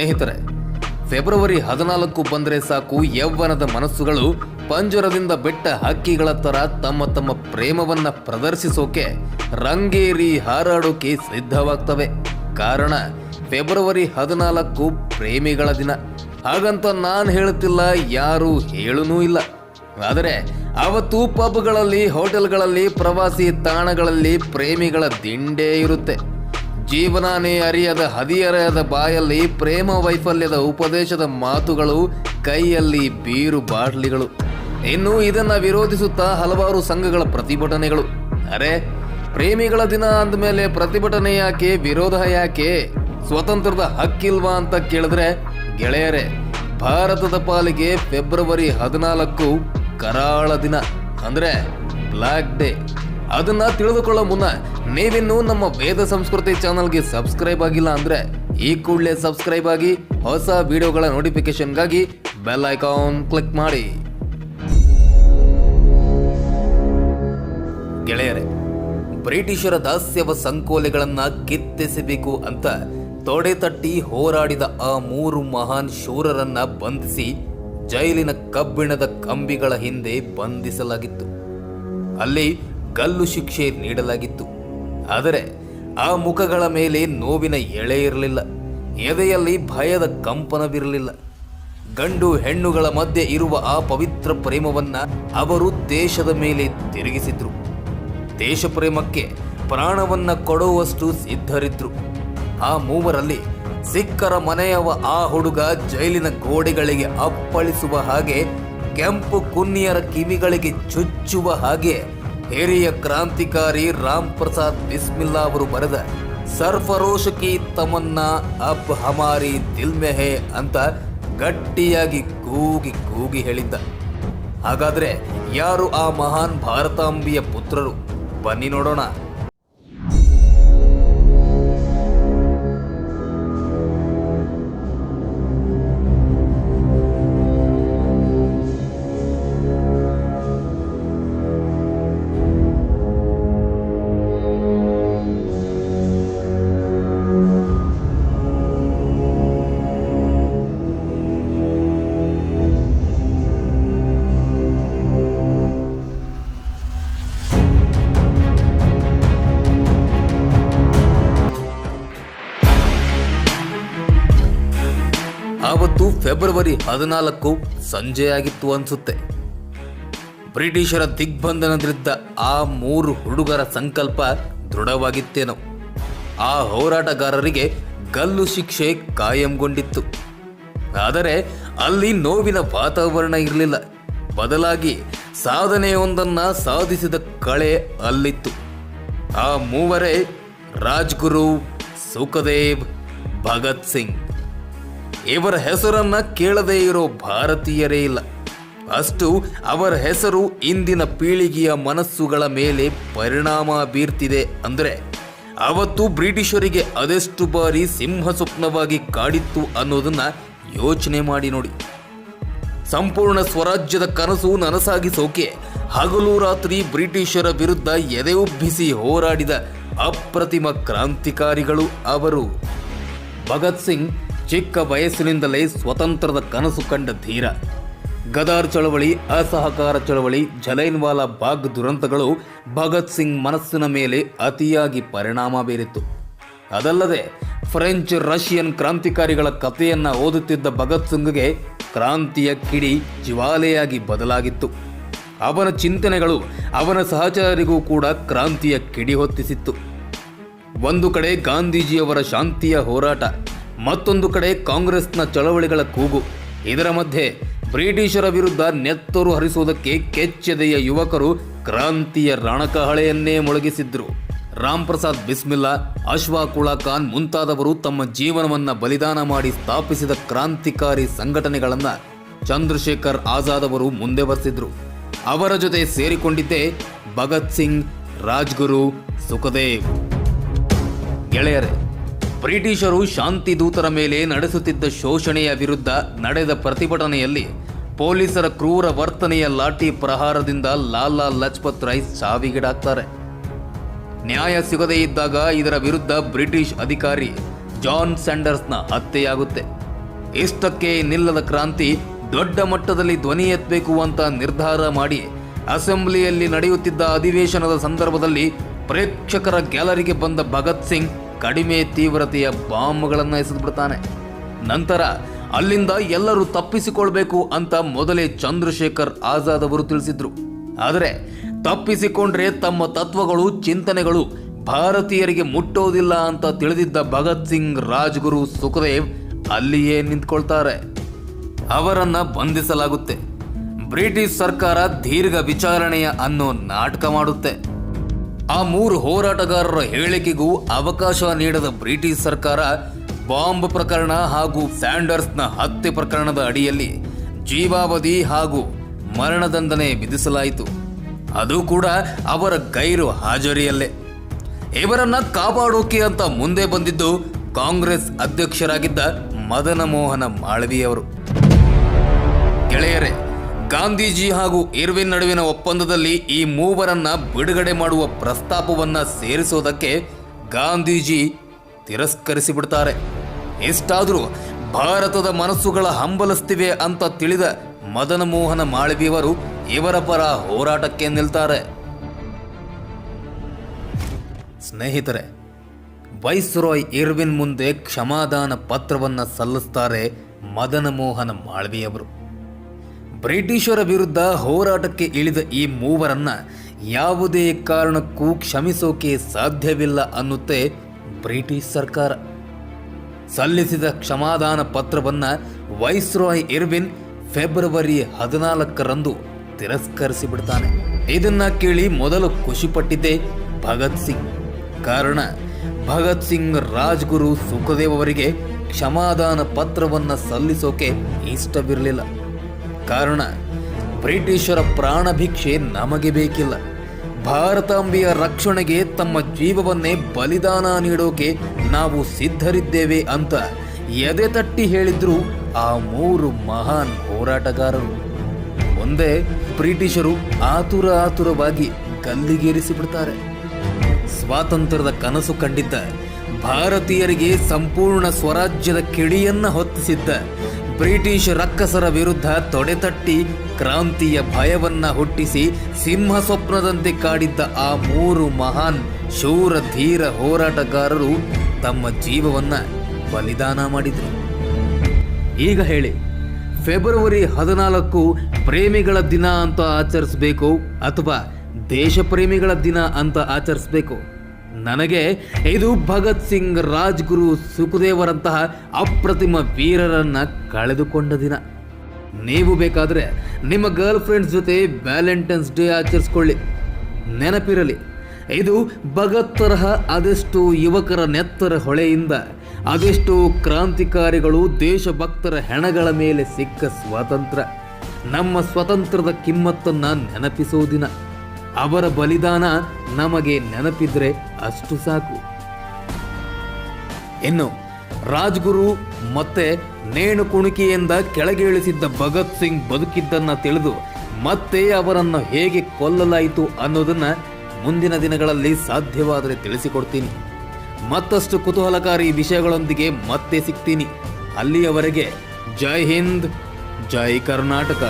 ಸ್ನೇಹಿತರೆ, ಫೆಬ್ರವರಿ ಹದಿನಾಲ್ಕು ಬಂದರೆ ಸಾಕು ಯೌವನದ ಮನಸ್ಸುಗಳು ಪಂಜರದಿಂದ ಬೆಟ್ಟ ಹಕ್ಕಿಗಳ ತರ ತಮ್ಮ ತಮ್ಮ ಪ್ರೇಮವನ್ನ ಪ್ರದರ್ಶಿಸೋಕೆ ರಂಗೇರಿ ಹಾರಾಡೋಕೆ ಸಿದ್ಧವಾಗ್ತವೆ. ಕಾರಣ, ಫೆಬ್ರವರಿ ಹದಿನಾಲ್ಕು ಪ್ರೇಮಿಗಳ ದಿನ. ಹಾಗಂತ ನಾನು ಹೇಳುತ್ತಿಲ್ಲ ಯಾರು ಹೇಳೂನೂ ಇಲ್ಲ. ಆದರೆ, ಅವತ್ತು ಪಬ್ಗಳಲ್ಲಿ, ಹೋಟೆಲ್ಗಳಲ್ಲಿ, ಪ್ರವಾಸಿ ತಾಣಗಳಲ್ಲಿ ಪ್ರೇಮಿಗಳ ದಿಂಡೇ ಇರುತ್ತೆ. ಜೀವನಾನೇ ಅರಿಯದ ಹದಿಯರೆಯದ ಬಾಯಲ್ಲಿ ಪ್ರೇಮ ವೈಫಲ್ಯದ ಉಪದೇಶದ ಮಾತುಗಳು ಕೈಯಲ್ಲಿ ಬೀರು ಬಾಟ್ಲಿಗಳು. ಇನ್ನು ಇದನ್ನ ವಿರೋಧಿಸುತ್ತಾ ಹಲವಾರು ಸಂಘಗಳ ಪ್ರತಿಭಟನೆಗಳು. ಅರೆ, ಪ್ರೇಮಿಗಳ ದಿನ ಅಂದಮೇಲೆ ಪ್ರತಿಭಟನೆ ಯಾಕೆ, ವಿರೋಧ ಯಾಕೆ? ಸ್ವತಂತ್ರದ ಹಕ್ಕಿಲ್ವಾ ಅಂತ ಕೇಳಿದ್ರೆ, ಗೆಳೆಯರೇ, ಭಾರತದ ಪಾಲಿಗೆ ಫೆಬ್ರವರಿ ಹದಿನಾಲ್ಕು ಕರಾಳ ದಿನ. ಅಂದ್ರೆ ಬ್ಲ್ಯಾಕ್ ಡೇ. ಅದನ್ನ ತಿಳಿದುಕೊಳ್ಳೋ ಮುನ್ನ ನೀವಿನ್ನೂ ನಮ್ಮ ವೇದ ಸಂಸ್ಕೃತಿ ಚಾನಲ್ಗೆ ಸಬ್ಸ್ಕ್ರೈಬ್ ಆಗಿಲ್ಲ ಅಂದ್ರೆ ಈ ಕೂಡಲೇ ಸಬ್ಸ್ಕ್ರೈಬ್ ಆಗಿ ಹೊಸ ವಿಡಿಯೋಗಳ ನೋಟಿಫಿಕೇಶನ್ಗಾಗಿ ಬೆಲ್ ಐಕಾನ್ ಕ್ಲಿಕ್ ಮಾಡಿ. ಗೆಳೆಯರೆ, ಬ್ರಿಟಿಷರ ದಾಸ್ಯವ ಸಂಕೋಲೆಗಳನ್ನ ಕಿತ್ತೆಸಬೇಕು ಅಂತ ತೊಡೆ ತಟ್ಟಿ ಹೋರಾಡಿದ ಆ ಮೂರು ಮಹಾನ್ ಶೂರರನ್ನ ಬಂಧಿಸಿ ಜೈಲಿನ ಕಬ್ಬಿಣದ ಕಂಬಿಗಳ ಹಿಂದೆ ಬಂಧಿಸಲಾಗಿತ್ತು. ಅಲ್ಲಿ ಗಲ್ಲು ಶಿಕ್ಷೆ ನೀಡಲಾಗಿತ್ತು. ಆದರೆ ಆ ಮುಖಗಳ ಮೇಲೆ ನೋವಿನ ಎಳೆ ಇರಲಿಲ್ಲ. ಎದೆಯಲ್ಲಿ ಭಯದ ಕಂಪನವಿರಲಿಲ್ಲ. ಗಂಡು ಹೆಣ್ಣುಗಳ ಮಧ್ಯೆ ಇರುವ ಆ ಪವಿತ್ರ ಪ್ರೇಮವನ್ನ ಅವರು ದೇಶದ ಮೇಲೆ ತಿರುಗಿಸಿದ್ರು. ದೇಶ ಪ್ರೇಮಕ್ಕೆ ಪ್ರಾಣವನ್ನ ಕೊಡುವಷ್ಟು ಸಿದ್ಧರಿದ್ರು. ಆ ಮೂವರಲ್ಲಿ ಸಿಕ್ಕರ ಮನೆಯವ ಆ ಹುಡುಗ ಜೈಲಿನ ಗೋಡೆಗಳಿಗೆ ಅಪ್ಪಳಿಸುವ ಹಾಗೆ, ಕೆಂಪು ಕುನ್ನಿಯರ ಕಿವಿಗಳಿಗೆ ಚುಚ್ಚುವ ಹಾಗೆ ಹಿರಿಯ ಕ್ರಾಂತಿಕಾರಿ ರಾಮ್ ಪ್ರಸಾದ್ ಬಿಸ್ಮಿಲ್ಲಾ ಅವರು ಬರೆದ ಸರ್ಫರೋಶ್ ಕಿ ತಮನ್ನ ಅಬ್ ಹಮಾರಿ ದಿಲ್ ಮೆಹೆ ಅಂತ ಗಟ್ಟಿಯಾಗಿ ಕೂಗಿ ಕೂಗಿ ಹೇಳಿದ್ದ. ಹಾಗಾದ್ರೆ ಯಾರು ಆ ಮಹಾನ್ ಭಾರತಾಂಬಿಯ ಪುತ್ರರು? ಬನ್ನಿ ನೋಡೋಣ. ಆವತ್ತು ಫೆಬ್ರವರಿ ಹದಿನಾಲ್ಕು ಸಂಜೆಯಾಗಿತ್ತು ಅನಿಸುತ್ತೆ. ಬ್ರಿಟಿಷರ ದಿಗ್ಬಂಧನದಲ್ಲಿದ್ದ ಆ ಮೂರು ಹುಡುಗರ ಸಂಕಲ್ಪ ದೃಢವಾಗಿತ್ತೇನೋ. ಆ ಹೋರಾಟಗಾರರಿಗೆ ಗಲ್ಲು ಶಿಕ್ಷೆ ಕಾಯಂಗೊಂಡಿತ್ತು. ಆದರೆ ಅಲ್ಲಿ ನೋವಿನ ವಾತಾವರಣ ಇರಲಿಲ್ಲ. ಬದಲಾಗಿ ಸಾಧನೆಯೊಂದನ್ನ ಸಾಧಿಸಿದ ಕಳೆ ಅಲ್ಲಿತ್ತು. ಆ ಮೂವರೇ ರಾಜ್ಗುರು ಸುಖದೇವ್ ಭಗತ್ ಸಿಂಗ್. ಇವರ ಹೆಸರನ್ನ ಕೇಳದೇ ಇರೋ ಭಾರತೀಯರೇ ಇಲ್ಲ. ಅಷ್ಟು ಅವರ ಹೆಸರು ಇಂದಿನ ಪೀಳಿಗೆಯ ಮನಸ್ಸುಗಳ ಮೇಲೆ ಪರಿಣಾಮ ಬೀರ್ತಿದೆ ಅಂದರೆ ಅವತ್ತು ಬ್ರಿಟಿಷರಿಗೆ ಅದೆಷ್ಟು ಬಾರಿ ಸಿಂಹ ಸ್ವಪ್ನವಾಗಿ ಕಾಡಿತ್ತು ಅನ್ನೋದನ್ನ ಯೋಚನೆ ಮಾಡಿ ನೋಡಿ. ಸಂಪೂರ್ಣ ಸ್ವರಾಜ್ಯದ ಕನಸು ನನಸಾಗಿಸೋಕೆ ಹಗಲು ರಾತ್ರಿ ಬ್ರಿಟಿಷರ ವಿರುದ್ಧ ಎದೆ ಉಬ್ಬಿಸಿ ಹೋರಾಡಿದ ಅಪ್ರತಿಮ ಕ್ರಾಂತಿಕಾರಿಗಳು ಅವರು. ಭಗತ್ ಸಿಂಗ್ ಚಿಕ್ಕ ವಯಸ್ಸಿನಿಂದಲೇ ಸ್ವತಂತ್ರದ ಕನಸು ಕಂಡ ಧೀರ. ಗದಾರ್ ಚಳವಳಿ, ಅಸಹಕಾರ ಚಳವಳಿ, ಜಲೈನ್ವಾಲಾ ಬಾಗ್ ದುರಂತಗಳು ಭಗತ್ ಸಿಂಗ್ ಮನಸ್ಸಿನ ಮೇಲೆ ಅತಿಯಾಗಿ ಪರಿಣಾಮ ಬೀರಿತ್ತು. ಅದಲ್ಲದೆ, ಫ್ರೆಂಚ್, ರಷ್ಯನ್ ಕ್ರಾಂತಿಕಾರಿಗಳ ಕಥೆಯನ್ನು ಓದುತ್ತಿದ್ದ ಭಗತ್ ಸಿಂಗ್ಗೆ ಕ್ರಾಂತಿಯ ಕಿಡಿ ಜ್ವಾಲೆಯಾಗಿ ಬದಲಾಗಿತ್ತು. ಅವನ ಚಿಂತನೆಗಳು ಅವನ ಸಹಚರರಿಗೂ ಕೂಡ ಕ್ರಾಂತಿಯ ಕಿಡಿ ಹೊತ್ತಿಸಿತ್ತು. ಒಂದು ಕಡೆ ಗಾಂಧೀಜಿಯವರ ಶಾಂತಿಯ ಹೋರಾಟ ಮತ್ತೊಂದು ಕಡೆ ಕಾಂಗ್ರೆಸ್ನ ಚಳವಳಿಗಳ ಕೂಗು. ಇದರ ಮಧ್ಯೆ ಬ್ರಿಟಿಷರ ವಿರುದ್ಧ ನೆತ್ತರು ಹರಿಸುವುದಕ್ಕೆ ಕೆಚ್ಚೆದೆಯ ಯುವಕರು ಕ್ರಾಂತಿಯ ರಣಕಹಳೆಯನ್ನೇ ಮೊಳಗಿಸಿದ್ರು. ರಾಮ್ ಪ್ರಸಾದ್ ಬಿಸ್ಮಿಲ್ಲಾ, ಅಶ್ವಾಕುಳಾ ಖಾನ್ ಮುಂತಾದವರು ತಮ್ಮ ಜೀವನವನ್ನ ಬಲಿದಾನ ಮಾಡಿ ಸ್ಥಾಪಿಸಿದ ಕ್ರಾಂತಿಕಾರಿ ಸಂಘಟನೆಗಳನ್ನು ಚಂದ್ರಶೇಖರ್ ಆಜಾದ್ ಅವರು ಮುಂದೆ ಬರೆಸಿದ್ರು. ಅವರ ಜೊತೆ ಸೇರಿಕೊಂಡಿದ್ದೇ ಭಗತ್ ಸಿಂಗ್, ರಾಜ್ಗುರು, ಸುಖದೇವ್. ಗೆಳೆಯರೇ ಬ್ರಿಟಿಷರು ಶಾಂತಿ ದೂತರ ಮೇಲೆ ನಡೆಸುತ್ತಿದ್ದ ಶೋಷಣೆಯ ವಿರುದ್ಧ ನಡೆದ ಪ್ರತಿಭಟನೆಯಲ್ಲಿ ಪೊಲೀಸರ ಕ್ರೂರ ವರ್ತನೆಯ ಲಾಠಿ ಪ್ರಹಾರದಿಂದ ಲಾಲಾ ಲಜಪತ್ ರಾಯ್ ಸಾವಿಗೀಡಾಗ್ತಾರೆ. ನ್ಯಾಯ ಸಿಗದೇ ಇದ್ದಾಗ ಇದರ ವಿರುದ್ಧ ಬ್ರಿಟಿಷ್ ಅಧಿಕಾರಿ ಜಾನ್ ಸ್ಯಾಂಡರ್ಸ್ನ ಹತ್ಯೆಯಾಗುತ್ತೆ. ಇಷ್ಟಕ್ಕೆ ನಿಲ್ಲದ ಕ್ರಾಂತಿ ದೊಡ್ಡ ಮಟ್ಟದಲ್ಲಿ ಧ್ವನಿ ಎತ್ತಬೇಕು ಅಂತ ನಿರ್ಧಾರ ಮಾಡಿ ಅಸೆಂಬ್ಲಿಯಲ್ಲಿ ನಡೆಯುತ್ತಿದ್ದ ಅಧಿವೇಶನದ ಸಂದರ್ಭದಲ್ಲಿ ಪ್ರೇಕ್ಷಕರ ಗ್ಯಾಲರಿಗೆ ಬಂದ ಭಗತ್ ಸಿಂಗ್ ಕಡಿಮೆ ತೀವ್ರತೆಯ ಬಾಂಬ್ಗಳನ್ನು ಎಸೆದುಬಿಡ್ತಾನೆ. ನಂತರ ಅಲ್ಲಿಂದ ಎಲ್ಲರೂ ತಪ್ಪಿಸಿಕೊಳ್ಬೇಕು ಅಂತ ಮೊದಲೇ ಚಂದ್ರಶೇಖರ್ ಆಜಾದ್ ಅವರು ತಿಳಿಸಿದ್ರು. ಆದರೆ ತಪ್ಪಿಸಿಕೊಂಡ್ರೆ ತಮ್ಮ ತತ್ವಗಳು, ಚಿಂತನೆಗಳು ಭಾರತೀಯರಿಗೆ ಮುಟ್ಟೋದಿಲ್ಲ ಅಂತ ತಿಳಿದಿದ್ದ ಭಗತ್ ಸಿಂಗ್ ರಾಜ್ಗುರು ಸುಖದೇವ್ ಅಲ್ಲಿಯೇ ನಿಂತ್ಕೊಳ್ತಾರೆ. ಅವರನ್ನ ಬಂಧಿಸಲಾಗುತ್ತೆ. ಬ್ರಿಟಿಷ್ ಸರ್ಕಾರ ದೀರ್ಘ ವಿಚಾರಣೆಯ ಅನ್ನೋ ನಾಟಕ ಮಾಡುತ್ತೆ. ಆ ಮೂರು ಹೋರಾಟಗಾರರ ಹೇಳಿಕೆಗೂ ಅವಕಾಶ ನೀಡದ ಬ್ರಿಟಿಷ್ ಸರ್ಕಾರ ಬಾಂಬ್ ಪ್ರಕರಣ ಹಾಗೂ ಸ್ಯಾಂಡರ್ಸ್ನ ಹತ್ಯೆ ಪ್ರಕರಣದ ಅಡಿಯಲ್ಲಿ ಜೀವಾವಧಿ ಹಾಗೂ ಮರಣದಂಡನೆ ವಿಧಿಸಲಾಯಿತು. ಅದು ಕೂಡ ಅವರ ಗೈರು ಹಾಜರಿಯಲ್ಲೇ. ಇವರನ್ನ ಕಾಪಾಡೋಕೆ ಅಂತ ಮುಂದೆ ಬಂದಿದ್ದು ಕಾಂಗ್ರೆಸ್ ಅಧ್ಯಕ್ಷರಾಗಿದ್ದ ಮದನ ಮೋಹನ ಮಾಳವಿಯವರು. ಗೆಳೆಯರೇ ಗಾಂಧೀಜಿ ಹಾಗೂ ಇರ್ವಿನ್ ನಡುವಿನ ಒಪ್ಪಂದದಲ್ಲಿ ಈ ಮೂವರನ್ನ ಬಿಡುಗಡೆ ಮಾಡುವ ಪ್ರಸ್ತಾಪವನ್ನ ಸೇರಿಸೋದಕ್ಕೆ ಗಾಂಧೀಜಿ ತಿರಸ್ಕರಿಸಿಬಿಡ್ತಾರೆ. ಎಷ್ಟಾದರೂ ಭಾರತದ ಮನಸ್ಸುಗಳ ಹಂಬಲಿಸ್ತಿವೆ ಅಂತ ತಿಳಿದ ಮದನ ಮೋಹನ ಮಾಳವಿಯವರು ಇವರ ಪರ ಹೋರಾಟಕ್ಕೆ ನಿಲ್ತಾರೆ. ಸ್ನೇಹಿತರೆ, ವೈಸ್ರಾಯ್ ಇರ್ವಿನ್ ಮುಂದೆ ಕ್ಷಮಾದಾನ ಪತ್ರವನ್ನು ಸಲ್ಲಿಸ್ತಾರೆ ಮದನ ಮೋಹನ ಮಾಳ್ವಿಯವರು. ಬ್ರಿಟಿಷರ ವಿರುದ್ಧ ಹೋರಾಟಕ್ಕೆ ಇಳಿದ ಈ ಮೂವರನ್ನ ಯಾವುದೇ ಕಾರಣಕ್ಕೂ ಕ್ಷಮಿಸೋಕೆ ಸಾಧ್ಯವಿಲ್ಲ ಅನ್ನುತ್ತೆ ಬ್ರಿಟಿಷ್ ಸರ್ಕಾರ. ಸಲ್ಲಿಸಿದ ಕ್ಷಮಾದಾನ ಪತ್ರವನ್ನು ವೈಸ್ರಾಯ್ ಇರ್ವಿನ್ ಫೆಬ್ರವರಿ ಹದಿನಾಲ್ಕರಂದು ತಿರಸ್ಕರಿಸಿಬಿಡ್ತಾನೆ. ಇದನ್ನ ಕೇಳಿ ಮೊದಲು ಖುಷಿಪಟ್ಟಿದ್ದೆ ಭಗತ್ ಸಿಂಗ್. ಕಾರಣ, ಭಗತ್ ಸಿಂಗ್ ರಾಜ್ಗುರು ಸುಖದೇವ್ ಅವರಿಗೆ ಕ್ಷಮಾದಾನ ಪತ್ರವನ್ನು ಸಲ್ಲಿಸೋಕೆ ಇಷ್ಟವಿರಲಿಲ್ಲ. ಕಾರಣ, ಬ್ರಿಟಿಷರ ಪ್ರಾಣಭಿಕ್ಷೆ ನಮಗೆ ಬೇಕಿಲ್ಲ. ಭಾರತಾಂಬೆಯ ರಕ್ಷಣೆಗೆ ತಮ್ಮ ಜೀವವನ್ನೇ ಬಲಿದಾನ ನೀಡೋಕೆ ನಾವು ಸಿದ್ಧರಿದ್ದೇವೆ ಅಂತ ಎದೆ ತಟ್ಟಿ ಹೇಳಿದ್ರು ಆ ಮೂರು ಮಹಾನ್ ಹೋರಾಟಗಾರರು. ಮುಂದೆ ಬ್ರಿಟಿಷರು ಆತುರ ಆತುರವಾಗಿ ಕಲ್ಲಿಗೇರಿಸಿಬಿಡ್ತಾರೆ ಸ್ವಾತಂತ್ರ್ಯದ ಕನಸು ಕಂಡಿದ್ದ ಭಾರತೀಯರಿಗೆ ಸಂಪೂರ್ಣ ಸ್ವರಾಜ್ಯದ ಕಿಡಿಯನ್ನ ಹೊತ್ತಿಸಿದ್ದ ಬ್ರಿಟಿಷ್ ರಕ್ಕಸರ ವಿರುದ್ಧ ತೊಡೆತಟ್ಟಿ ಕ್ರಾಂತಿಯ ಭಯವನ್ನ ಹುಟ್ಟಿಸಿ ಸಿಂಹ ಸ್ವಪ್ನದಂತೆ ಕಾಡಿದ್ದ ಆ ಮೂರು ಮಹಾನ್, ಶೂರ, ಧೀರ ಹೋರಾಟಗಾರರು ತಮ್ಮ ಜೀವವನ್ನ ಬಲಿದಾನ ಮಾಡಿದರು. ಈಗ ಹೇಳಿ, ಫೆಬ್ರವರಿ ಹದಿನಾಲ್ಕು ಪ್ರೇಮಿಗಳ ದಿನ ಅಂತ ಆಚರಿಸಬೇಕು ಅಥವಾ ದೇಶ ಪ್ರೇಮಿಗಳ ದಿನ ಅಂತ ಆಚರಿಸಬೇಕು? ನನಗೆ ಇದು ಭಗತ್ ಸಿಂಗ್ ರಾಜ್ಗುರು ಸುಖದೇವರಂತಹ ಅಪ್ರತಿಮ ವೀರರನ್ನ ಕಳೆದುಕೊಂಡ ದಿನ. ನೀವು ಬೇಕಾದರೆ ನಿಮ್ಮ ಗರ್ಲ್ ಫ್ರೆಂಡ್ಸ್ ಜೊತೆ ವ್ಯಾಲೆಂಟೈನ್ಸ್ ಡೇ ಆಚರಿಸ್ಕೊಳ್ಳಿ. ನೆನಪಿರಲಿ, ಇದು ಭಗತ್ ತರಹ ಅದೆಷ್ಟು ಯುವಕರ ನೆತ್ತರ ಹೊಳೆಯಿಂದ ಅದೆಷ್ಟು ಕ್ರಾಂತಿಕಾರಿಗಳು ದೇಶಭಕ್ತರ ಹೆಣಗಳ ಮೇಲೆ ಸಿಕ್ಕ ಸ್ವಾತಂತ್ರ್ಯ. ನಮ್ಮ ಸ್ವತಂತ್ರದ ಕಿಮ್ಮತ್ತನ್ನು ನೆನಪಿಸುವ ದಿನ. ಅವರ ಬಲಿದಾನ ನಮಗೆ ನೆನಪಿದ್ರೆ ಅಷ್ಟು ಸಾಕು. ಇನ್ನು ರಾಜ್ಗುರು ಮತ್ತೆ ನೇಣು ಕುಣಿಕೆಯಿಂದ ಕೆಳಗೆ ಇಳಿಸಿದ್ದ ಭಗತ್ ಸಿಂಗ್ ಬದುಕಿದ್ದನ್ನ ತಿಳಿದು ಮತ್ತೆ ಅವರನ್ನು ಹೇಗೆ ಕೊಲ್ಲಲಾಯಿತು ಅನ್ನೋದನ್ನ ಮುಂದಿನ ದಿನಗಳಲ್ಲಿ ಸಾಧ್ಯವಾದರೆ ತಿಳಿಸಿಕೊಡ್ತೀನಿ. ಮತ್ತಷ್ಟು ಕುತೂಹಲಕಾರಿ ವಿಷಯಗಳೊಂದಿಗೆ ಮತ್ತೆ ಸಿಗ್ತೀನಿ. ಅಲ್ಲಿಯವರೆಗೆ ಜೈ ಹಿಂದ್, ಜೈ ಕರ್ನಾಟಕ.